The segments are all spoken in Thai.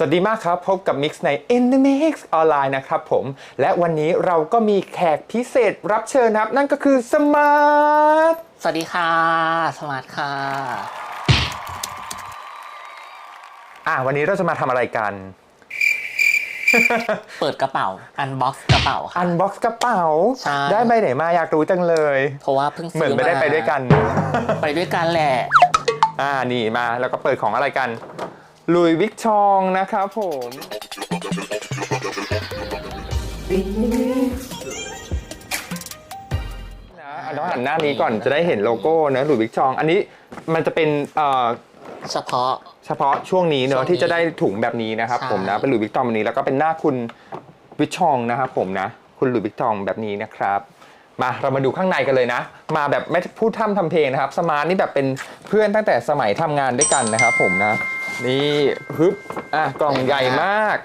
สวัสดีมากครับ พบกับ Mix ใน In the Mix ออนไลน์นะครับผม และวันนี้เราก็มีแขกพิเศษรับเชิญนะครับ นั่นก็คือสมาร์ทสวัสดีค่ะ สมาร์ทค่ะอะวันนี้เราจะมาทำอะไรกัน เปิดกระเป๋า อันบ็อกซ์กระเป๋าค่ะ อันบ็อกซ์กระเป๋า ใช่ ได้ใบไหนมาอยากรู้จังเลย เพราะว่าเพิ่งเหมืซื้อนอไม่ได้มาไปด้วยกัน ไปด้วยกันแหละ อ่านี่มาแล้วก็เปิดของอะไรกัน ลุยวิกชองนะครับผมนะอันน้องหันหน้านี้ก่อนจะได้เห็นโลโก้เนอะลุยวิกชอง อันนี้มันจะเป็นเอ่อเฉพาะ เฉพาะช่วงนี้เนช่วอะงนี้ที่จะได้ถุงแบบนี้นะครับ ใช่ ผมนะเป็นหลุยส์วิกตองแบบนี้แล้วก็เป็นหน้าคุณวิกชองนะครับผมนะ คุณหลุยส์วิกตองแบบนี้นะครับ มาเรามาดูข้างในกันเลยนะ มาแบบไม่พูดท่ำทำเพลงนะครับ สมาร์ทนี่แบบเป็นเพื่อนตั้งแต่สมัยทำงานด้วยกันนะครับผมนะ นี่ฮึบอะกล่องใหญ่มาก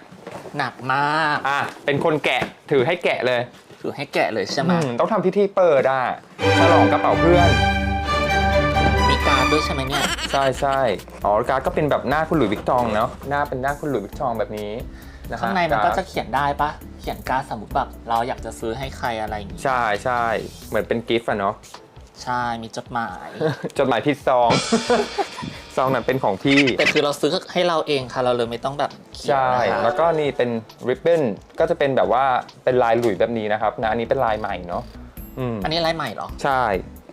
หนักมากอะเป็นคนแกะถือให้แกะเลยถือให้แกะเลยใช่ไหมอืมต้องทำพิธีเปิดอะฉลองกระเป๋าเพื่อน มีการ์ดด้วยใช่ไหมเนี่ย ใช่ใช่อ๋อการ์ดก็เป็นแบบหน้าคุณหลุยส์วิกตองเนาะหน้าเป็นหน้าคุณหลุยส์วิกตองแบบนี้ะฮะข้างในมันก็ร์ดจะเขียนได้ปะเขียนการ์ดสมมติแบบเราอยากจะซื้อให้ใครอะไรอย่างงี้ ใช่ใช่เหมือนเป็นกิฟต์อะเนาะ ใช่ มีจดหมาย จดหมายผิดซอง ซองนั้นเป็นของพี่ แต่คือเราซื้อให้เราเองค่ะ เราเลยไม่ต้องแบบเขียนใช่ นะคะแล้วก็นี่เป็นริบบิ้นก็จะเป็นแบบว่าเป็นลายหลุยแบบนี้นะครับนะอันนี้เป็นลายใหม่เนาะอืมอันนี้ลายใหม่เหรอใช่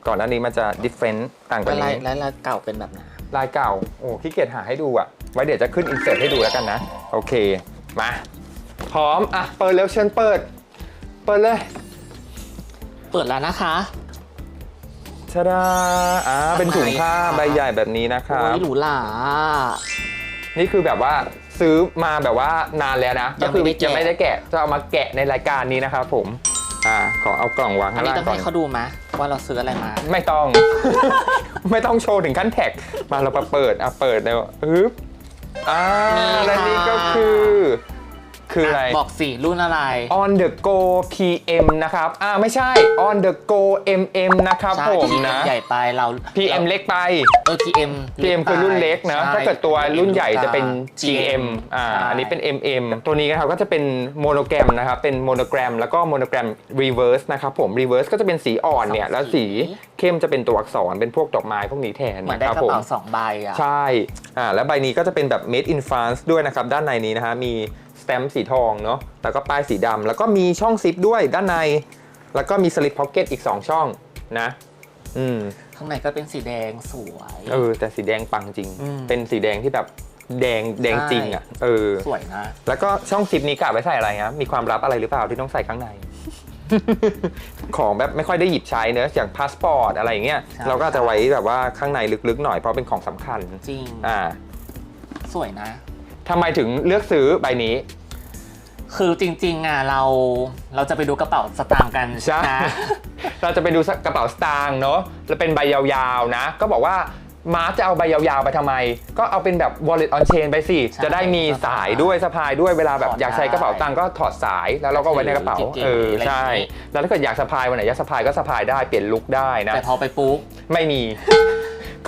ก่อนหน้านี้มันจะ different ต่างกัแล้นวลายนี้แล้วลายเก่าเป็นแบบไหนลายเก่า โอ้ขี้เกียจหาให้ดูอะไว้เดี๋ยวจะขึ้นอินเสิร์ตให้ดูแล้วกันนะ โอเค มา พร้อม อะ เปิดแล้วเชิญเปิด เปิดเลย เปิดแล้วนะคะ ชาดาอ่าเป็นถุงผ้าทำไมคะใบใหญ่แบบนี้นะครัโอ้บ ยหรูหรา นี่คือแบบว่าซื้อมาแบบว่านานแล้วนะยัก็งคืไม่ได้แกะ ยังไม่ได้แกะ จะเอามาแกะในรายการนี้นะครับผม อ่า ขอเอากล่องวางอัข้านงนี้ล่างต้องก่อน ให้เขาดูไหมว่าเราซื้ออะไรมา ไม่ต้อง ไม่ต้องโชว์ถึงขั้นแท็ก มาเรามาเปิด อะ เปิดเดี๋ยวฮึบอ่านี่ค่ะ และนี่ก็คือ คืออะไร บอกสิรุ่นอะไร on the go PM นะครับ อ่าไม่ใช่ on the go MM นะครับใช่ผม PM นะ ใหญ่ไปเรา PM เล็กไป เออ PM PM คือรุ่นเล็กนะใช่ถ้าเกิดตัวรุ่นใหญ่จะเป็น GM GM อ่าใช่อันนี้เป็น MM ตัวนี้นะครับก็จะเป็นโมโนแกรมนะครับ เป็นโมโนแกรม แล้วก็โมโนแกรม reverse นะครับผม reverse ก็จะเป็นสีอ่อนเนี่ย แล้วสีเข้มจะเป็นตัวอักษร เป็นพวกดอกไม้พวกนี้แทนเหมือนนะได้ครับกระผมเป๋าสองใบอะ ใช่ อ่า แล้วใบนี้ก็จะเป็นแบบ made in France ด้วยนะครับ ด้านในนี้นะฮะ มี สแตมป์สีทองเนาะแล้วก็ป้ายสีดำแล้วก็มีช่องซิปด้วยด้านใน แล้วก็มีสลิปพ็อกเก็ตอีก 2 ช่องนะ อืมข้างในก็เป็นสีแดงสวย เออ แต่สีแดงปังจริง อืม เป็นสีแดงที่แบบแดงแดงจริงอะเออ สวยนะ แล้วก็ช่องซิปนี้กะไว้ใส่อะไรฮะมีความลับอะไรหรือเปล่าที่ต้องใส่ข้างใน ของแบบไม่ค่อยได้หยิบใช้เนอะอย่างพาสปอร์ตอะไรอย่างเงี้ย ใช่ เราก็อาจจะไว้แบบว่าข้างในลึกๆหน่อยเพราะเป็นของสำคัญ จริง อ่า สวยนะ ทำไมถึงเลือกซื้อใบนี้ คือจริงๆอะเราเราจะไปดูกระเป๋าสตางค์กันใช่ นะ เราจะไปดูกระเป๋าสตางค์เนาะแล้วเป็นใบยาวๆนะ ก็บอกว่ามาร์คจะเอาใบยาวๆไปทำไม ก็เอาเป็นแบบ wallet on chain ไปสิ ใช่จะได้มีสายด้วยสะพายด้วยเวลาแบบถอดอยากใช้กระเป๋าตังค์ก็ถอดสายแล้วเราก็ไว้ในกระเป๋าเก๋ๆเอออะไรอย่างใช่งี้แล้วถ้าเกิดอยากสะพายวันไหนอยากสะพายก็สะพายได้เปลี่ยนลุคได้นะ แต่พอไปปุ๊บ ไม่มี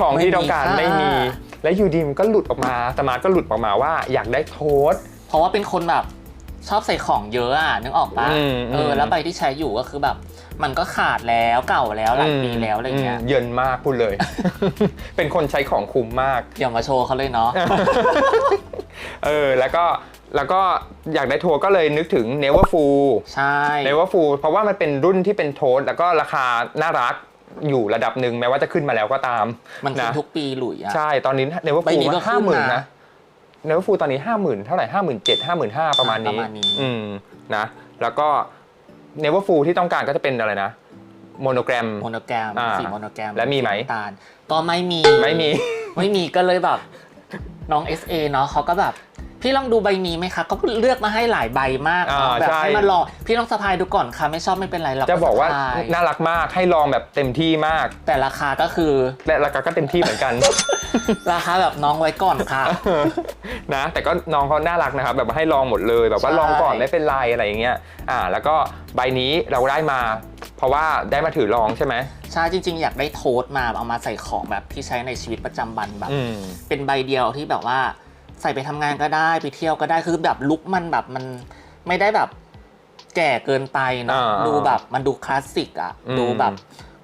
ของที่ต้องการไม่ไม่มีมีค่ะ และอยูดีมก็หลุดออกมาสมาร์ทก็หลุดออกมาว่าอยากได้โค้ดเพราะว่าเป็นคนแบบชอบใส่ของเยอะอะนึกออกปะอืมเอออืมแล้วใบที่ใช้อยู่ก็คือแบบ มันก็ขาดแล้วเก่าแล้วหลายปีแล้วอะไรเงี้ยมเยินมากพูดเลย เป็นคนใช้ของคุ้มมาก อย่ามาโชว์เขาเลยเนาะ เออแล้วก็แล้วก็อยากได้ทัวร์ก็เลยนึกถึง Never Full ใช่ Never Full เพราะว่ามันเป็นรุ่นที่เป็นโทสแล้วก็ราคาน่ารัก อยู่ระดับหนึ่งแม้ว่าจะขึ้นมาแล้วก็ตามมันขึ้นนะทุกปีหลุยอะใช่ตอนนี้ Never ใบ Full นี้ก็ก็ห้าหขึ้มื่นนนะนะ Never Full ตอนนี้ห้าหมื่นเท่าไหร่ห้าหมื่นเจ็ดห้าหมื่นห้าประมาณนี้ประมาณนี้อืมนะแล้วก็ Never Full ที่ต้องการก็จะเป็นอะไรนะโมโนแกรมโมโนแกรมอ่าสีโมโนแกรมและมีไหมสีน้ำตาลก็ไม่มีไม่มี ไม่มีก็เลยแบบน้อง SA เนาะเขาก็แบบ พี่ลองดูใบนี้ไหมคะก็เลือกมาให้หลายใบมากอ่าแบบใช่ ให้มาลองพี่ลองสะพายดูก่อนค่ะ ไม่ชอบไม่เป็นไรหรอกจะบอกว่าสะพยน่ารักมากให้ลองแบบเต็มที่มากแต่ราคาก็คือ และราคาก็เต็มที่เหมือนกัน ราคาแบบน้องไว้ก่อนค่ะ นะ แต่ก็น้องเขาน่ารักนะครับ แบบว่าให้ลองหมดเลยแบบว่าใช่ ลองก่อนไม่เป็นไรอะไรอย่างเงี้ยอ่า แล้วก็ใบนี้เราได้มา เพราะว่าได้มาถือลองใช่ไหมใช่จริง ๆ อยากได้โทสมาเอามาใส่ของแบบที่ใช้ในชีวิตประจำวันแบบ อืม เป็นใบเดียวที่แบบว่า ใส่ไปทำงานก็ได้ไปเที่ยวก็ได้คือแบบลุคมันแบบมันไม่ได้แบบแก่เกินไปเนอะอ่าดูแบบมันดูคลาสสิกอะอืมดูแบบ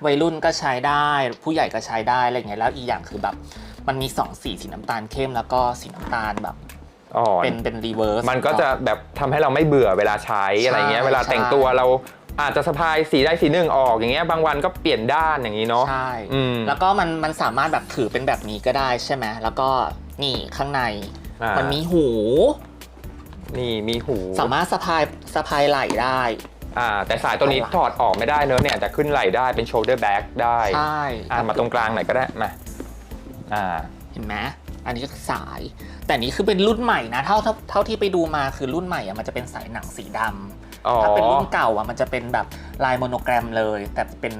วัยรุ่นก็ใช้ได้ ผู้ใหญ่ก็ใช้ได้อะไรเงี้ยแล้วอีกอย่างคือแบบ มันมีสองสีสีน้ำตาลเข้มแล้วก็สีน้ำตาลแบบอ่อนเป็นเป็นรีเวิร์สมันก็จะแบบทำให้เราไม่เบื่อเวลาใช้อะไรเงี้ยใช่เวลาแต่งตัวใช่เราอาจจะสะพายสีได้สีหนึ่งออกอย่างเงี้ยบางวันก็เปลี่ยนด้านอย่างนี้เนาะใช่อืมแล้วก็มันมันสามารถแบบถือเป็นแบบนี้ก็ได้ใช่ไหมแล้วก็นี่ข้างใน อ่ามันมีหู นี่มีหูสามารถสะพายสะพายไหล่ได้ อ่าแต่สายตัวนี้เอาล่ะถอดออกไม่ได้เนอะเนี่ยแต่ขึ้นไหล่ได้เป็น shoulder bag ได้ใช่อ่ามาตรงกลางหน่อยก็ได้มาอ่า เห็นไหมอันนี้ก็คือสาย แต่อันนี้คือเป็นรุ่นใหม่นะเท่าเท่าเท่าที่ไปดูมาคือรุ่นใหม่อะมันจะเป็นสายหนังสีดำอ๋อถ้าเป็นรุ่นเก่าอะมันจะเป็นแบบลายโมโนแกรมเลย แต่เป็น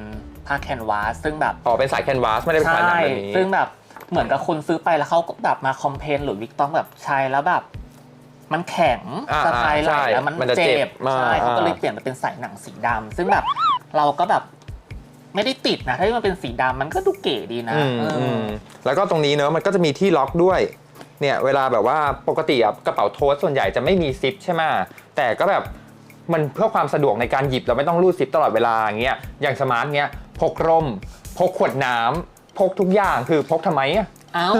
ผ้าแคนวาสซึ่งแบบ อ๋อเป็นสายแคนวาสไม่ได้เป็นสายหนังแบบนี้ ซึ่งแบบ เหมือนกับคนซื้อไปแล้วเขาก็แบบมาคอมเพลนหรือวิกต้องแบบใช้แล้วแบบ มันแข็งอ่าสะพายไหล่ใช่แล้วมันมันจะเจ็เจ็บบมากใช่เขาก็เลยอ่าเปลี่ยนมาเป็นสายหนังสีดำซึ่งแบบเราก็แบบไม่ได้ติดนะ ถ้ามันเป็นสีดำมันก็ดูเก๋ดีนะอืมเออออืมแล้วก็ตรงนี้เนอะมันก็จะมีที่ล็อกด้วยเนี่ยเวลาแบบว่าปกติอะกระเป๋าโทสส่วนใหญ่จะไม่มีซิปใช่ไหมแต่ก็แบบมันเพื่อความสะดวกในการหยิบเราไม่ต้องรูดซิปตลอดเวลาอย่างเงี้ยอย่างสมาร์ทเงี้ยพกร่ม พกขวดน้ำ พกทุกอย่างคือพกทำไมอะเอ้า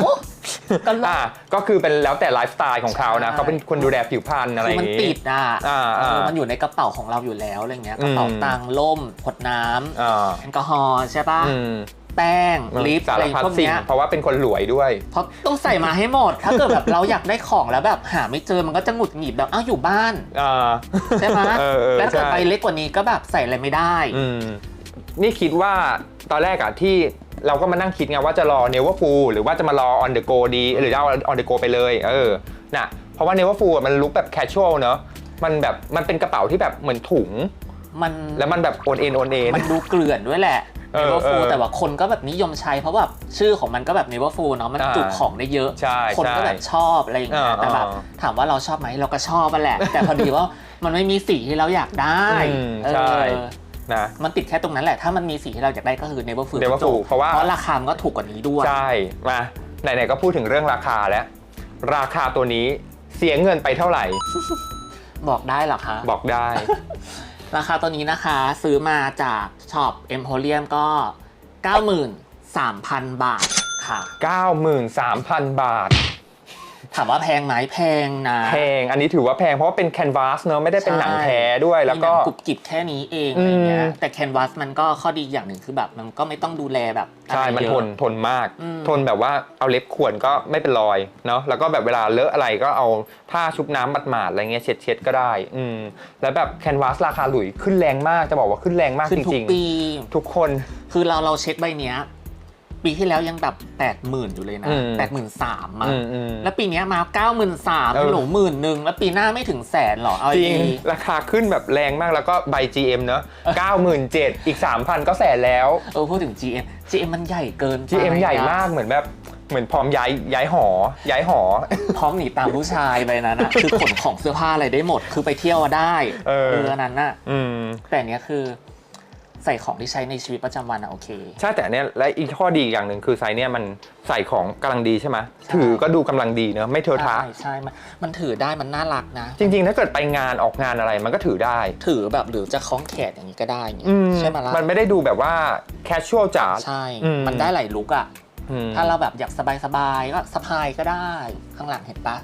ก็ลอ่าก็คือเป็นแล้วแต่ไลฟ์สไตล์ของเขานะใช่เขาเป็นคนดูแลผิวพรรณอะไรคืออมันย่างงี้ ติดอะอ่าเอออ่ามัมันอยู่ในกระเป๋าของเราอยู่แล้วอะไรเงี้ยอืมกระเป๋าตังค์ล่มขวดน้ำอ่าแอลกอฮอล์ใช่ปะอืมแป้งลิปสาอะไรรพัดพวกสิ่งเนี้ยเพราะว่าเป็นคนรวยด้วย เพราะต้องใส่มาให้หมด ถ้าเกิดแบบเราอยากได้ของแล้วแบบหาไม่เจอมันก็จะหงุดหงิดแบบอ้าวอยู่บ้าน อ่า ใช่ไหมเออเออแล้วเกิดใช่ ไปเล็กกว่านี้ก็แบบใส่อะไรไม่ได้ อืมนี่คิดว่าตอนแรกอะที่ เราก็มานั่งคิดไงว่าจะรอเนว e r ฟูหรือว่าจะมารอ on the go ดี หรือจะเอา on the go ไปเลย เออน่ะเพราะว่าเนว e r ฟูมันลุกแบบ casual เนอะมันแบบมันเป็นกระเป๋าที่แบบเหมือนถุง มันแล้วมันแบบโอนเอ็นโอนเอ็น มันดูเกลื่อนด้วยแหละเอเนอเวอร์ฟูเออแต่ว่าคนก็แบบนิยมใช้เพราะแบบชื่อของมันก็แบบเนเวอร์ฟูเนาะมันอ่าจุของได้เยอะ ใช่คนก็ใช่แบบชอบอะไรอย่างเงี้ยอ่าแต่แบบอ่าถามว่าเราชอบไหมเราก็ชอบมันแหละ แต่พอดีว่ามันไม่มีสีที่เราอยากได้อืมเออใช่ นะมันติดแค่ตรงนั้นแหละ ถ้ามันมีสีที่เราอยากได้ก็คือ Never Full Never จบ Full เพราะว่าเพราะราคามันก็ถูกกว่านี้ด้วย ใช่มาไหนๆก็พูดถึงเรื่องราคาแล้ว ราคาตัวนี้เสียเงินไปเท่าไหร่ บอกได้เหรอคะ บอกได้ ราคาตัวนี้นะคะ ซื้อมาจากช็อป Emporium ก็ 93,000 บาทค่ะ 93,000 บาท ถามว่าแพงไหมแพงนะแพงอันนี้ถือว่าแพงเพราะว่าเป็นแคนวาสเนอะไม่ได้เป็นหนังแท้ด้วยแล้วก็มีหนังกรุบกริบแค่นี้เองอะไรเงี้ยอืมแต่แคนวาสมันก็ข้อดีอย่างหนึ่งคือแบบมันก็ไม่ต้องดูแลแบบอะไรใช่มันเยอะทนทนมากอืมทนแบบว่าเอาเล็บข่วนก็ไม่เป็นรอยเนาะแล้วก็แบบเวลาเลอะอะไรก็เอาผ้าชุบน้ำหมาดๆอะไรเงี้ยเช็ดเช็ดๆก็ได้อืมแล้วแบบแคนวาสราคาหลุยขึ้นแรงมากจะบอกว่าขึ้นแรงมากขึ้นจทุริกงปีๆทุกคนคือเราเราเช็คใบเนี้ย ปีที่แล้วยังแบบแปดหมื่นอยู่เลยนะอืม แปดหมื่นสามอะอืมอืมแล้วปีเนี้ยมาเก้าหมื่นสามเออหนูหมื่นหนึ่งแล้วปีหน้าไม่ถึงแสนหรอเอาจริง ดีราคาขึ้นแบบแรงมากแล้วก็ใบ GM เนอะ97,000 อีก 3,000 ก็แสนแล้ว เออพูดถึง GM GM มันใหญ่เกินไป GM ใหญ่อะมากเหมือนแบบเหมือนพร้อมย้ายย้ายหอ ย้ายหอ พร้อมหนีตามผู้ชายไปนะนะคือขนของเสื้อผ้าอะไรได้หมด คือไปเที่ยวอะได้เออ อันนั้นน่ะ อืม แต่อันเนี้ยคือ ใส่ของที่ใช้ในชีวิตประจำวันอะโอเค ใช่แต่อันเนี้ยและอีกข้อดีอีกอย่างหนึ่งคือไซส์เนี้ยมันใส่ของกำลังดีใช่ไหมใช่ ถือก็ดูกำลังดีเนอะไม่เทอะทะ ใช่ใช่มันมันถือได้มันน่ารักนะ จริง ๆ ถ้าเกิดไปงานออกงานอะไรมันก็ถือได้ ถือแบบหรือจะคล้องแขนอย่างนี้ก็ได้อย่างงี้อืมใช่ไหมล่ะมันไม่ได้ดูแบบว่าแคชชวลจ๋า ใช่ อืม มันได้หลายลุกอะอืมถ้าเราแบบอยากสบายๆก็สะพายก็ได้ข้างหลังเห็นปะ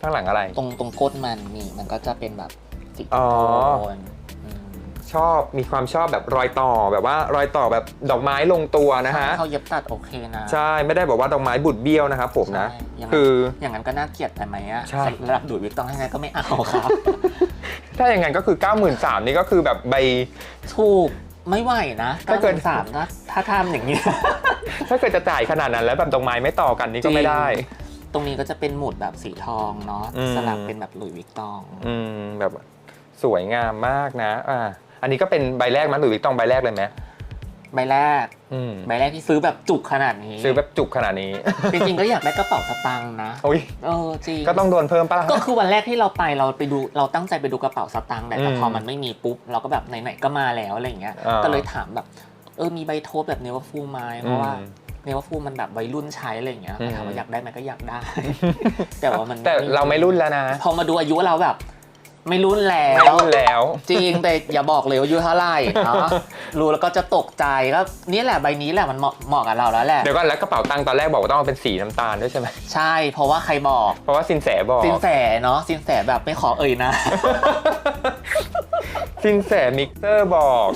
ข้างหลังอะไร ตรงตรงก้นมันนี่มันก็จะเป็นแบบสีอ๋อ โทนม ชอบมีความชอบแบบรอยต่อแบบว่ารอยต่อแบบดอกไม้ลงตัวนะฮะเขาเย็บตัดโอเคนะใช่ไม่ได้แบบว่าดอกไม้บุดเบี้ยวนะครับผมนะใช่อย่างนั้นคืออย่างนั้นก็น่าเกลียดไปไหมอะใช่ระดับดูดวิกต้องให้ไงก็ไม่เอาครับถ้าอย่างนั้นก็คือ 93,000นี่ก็คือแบบใบถูกไม่ไหวนะถ้าเกิดสามนะถ้าทำอย่างนี้ ถ้าเกิดจะจ่ายขนาดนั้นแล้วแบบดอกไม้ไม่ต่อกันนี่ก็ไม่ได้ตรงนี้ก็จะเป็นหมุดแบบสีทองเนาะอืมสลับเป็นแบบหลุยส์วิกตอง อืมแบบสวยงามมากนะ อ่า อันนี้ก็เป็นใบแรกมั้ยหรือวิกตองใบแรกเลยไหมใบแรกอืมใบแรกที่ซื้อแบบจุกขนาดนี้ซื้อแบบจุกขนาดนี้ จริงๆก็อยากได้กระเป๋าสตางค์นะโอ้ยเออจริงก็ต้องโดนเพิ่มปะล่ะ ก็คือวันแรกที่เราไปเราไปดูเราตั้งใจไปดูกระเป๋าสตางค์แหละแต่อืมพอมันไม่มีปุ๊บเราก็แบบไหนๆก็มาแล้วอะไรอย่างเงี้ยอ่า ก็เลยถามแบบเออมีใบโทสแบบเนวฟูไหมเพราะว่าเนี่ยว่าฟูมันแบบวัยรุ่นใช้อะไรอย่างเงี้ยอืม ถามว่าอยากได้ไหมก็อยากได้ แต่ว่ามันแต่เราไม่รุ่นแล้วนะ พอมาดูอายุเราแบบ ไม่รุ่นแล้ไม่วรุ่นแล้ว จริงแต่อย่าบอกเลยว่าอายุเท่าไหร่เนาะรู้แล้วก็จะตกใจก็นี่แหละใบนี้แหละมันเหมาะเหมาะกับเราแล้วแหละ เดี๋ยวก่อนแล้วกระเป๋าตังค์ตอนแรกบอกว่าต้องเอาเป็นสีน้ำตาลด้วยใช่ไหมใช่ เพราะว่าใครบอกเพราะว่าสินแสบอก สินแสเนาะสินแสแบบไม่ขอเอ่ยนะ สินแสมิกเซอร์บอก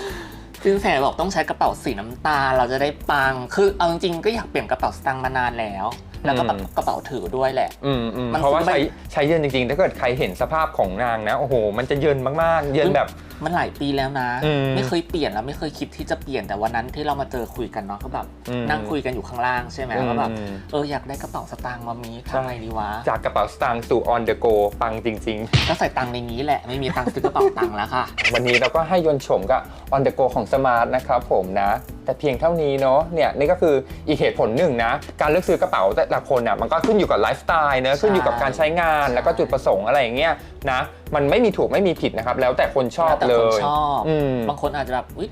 สินแสบอกต้องใช้กระเป๋าสีน้ำตาลเราจะได้ปัง คือเอาจริงๆก็อยากเปลี่ยนกระเป๋าสตางค์มานานแล้ว แล้วก็แบบอืมกระเป๋าถือด้วยแหละ อืมอืมมันเพราะว่าคือไม่ ใช้ใช้เยินจริงๆ ถ้าเกิดใครเห็นสภาพของนางนะ โอ้โห มันจะเยินมากๆ เยินแบบ มันหลายปีแล้วนะ อืมไม่เคยเปลี่ยนแล้วไม่เคยคิดที่จะเปลี่ยนแต่วันนั้นที่เรามาเจอคุยกันเนาะก็แบบอืมนั่งคุยกันอยู่ข้างล่างใช่ไหมก็แบบอืม เอออยากได้กระเป๋าสตางค์มามีใช่ทำไงดีวะจากกระเป๋าสตางค์สู่ on the go ปังจริง ก็ใส่ตังค์ในนี้แหละไม่มีตังค์ซื้อกระเป๋าตังค์แล้วค่ะ ๆ วันนี้เราก็ให้ยนต์โฉมกับ on the go ของ smart นะครับผมนะแต่เพียงเท่านี้เนาะเนี่ยนี่ก็คืออีกเหตุผลหนึ่งนะ การเลือกซื้อกระเป๋าแต่ละคนอะมันก็ขึ้นอยู่กับไลฟ์สไตล์เนอะขึ้นอยู่กับการใช้งานแล้วก็จุดประสงค์อะไรอย่างเงี้ยนะมันไม่มีถูกไม่มีผิดนะครับ แล้วแต่คนชอบแล้วแต่เลคนยชอบอืมบางคนอาจจะแบบอุ๊ย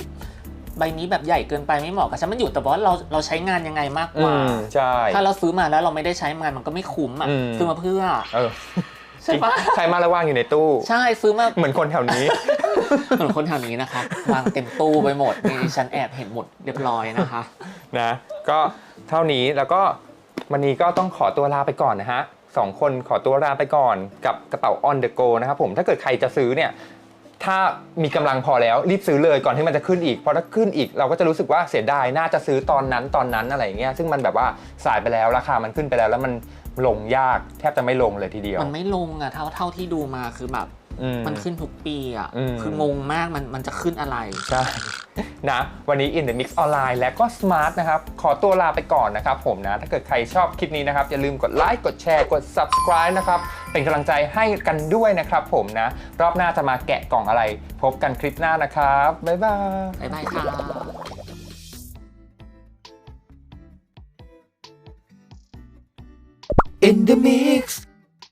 ใบนี้แบบใหญ่เกินไปไม่เหมาะกับฉันมันอยู่แต่ว่าเราเราใช้งานยังไงมากกอืว่ามใช่ถ้าเราซื้อมาแล้วเราไม่ได้ใช้งานมันก็ไม่คุ้มอะอืมซื้อมาเพื่อเออใช่ปะใช้มาแล้ววางอยู่ในตู้ ใช่ซื้อมาเหมือนคนแถวนี้ เหมือนคนแถวนี้นะคะวางเต็มตู้ไปหมดนี่ฉันแอบเห็นหมดเรียบร้อยนะคะ นะก็เท่านี้แล้วก็วันนี้ก็ต้องขอตัวลาไปก่อนนะฮะสองคนขอตัวลาไปก่อนกับกระเป๋า on the go นะครับผมถ้าเกิดใครจะซื้อเนี่ยถ้ามีกำลังพอแล้วรีบซื้อเลยก่อนที่มันจะขึ้นอีกเพราะถ้าขึ้นอีกเราก็จะรู้สึกว่าเสียดายน่าจะซื้อตอนนั้นตอนนั้นอะไรอย่างเงี้ยซึ่งมันแบบว่าสายไปแล้วราคามันขึ้นไปแล้วแล้วมัน ลงยากแทบจะไม่ลงเลยทีเดียว มันไม่ลงอะเท่าเท่าที่ดูมาคือแบบ อืมันขึ้นทุกปีอะอืม คืองงมากมันมันจะขึ้นอะไร ใช่ นะ วันนี้ In the Mix ออนไลน์และก็ Smart นะครับ ขอตัวลาไปก่อนนะครับผมนะ ถ้าเกิดใครชอบคลิปนี้นะครับ อย่าลืมกดไลค์กดแชร์กด subscribe นะครับ เป็นกำลังใจให้กันด้วยนะครับผมนะ รอบหน้าจะมาแกะกล่องอะไร พบกันคลิปหน้านะครับ บ๊ายบาย บ๊ายบายค่ะ the mix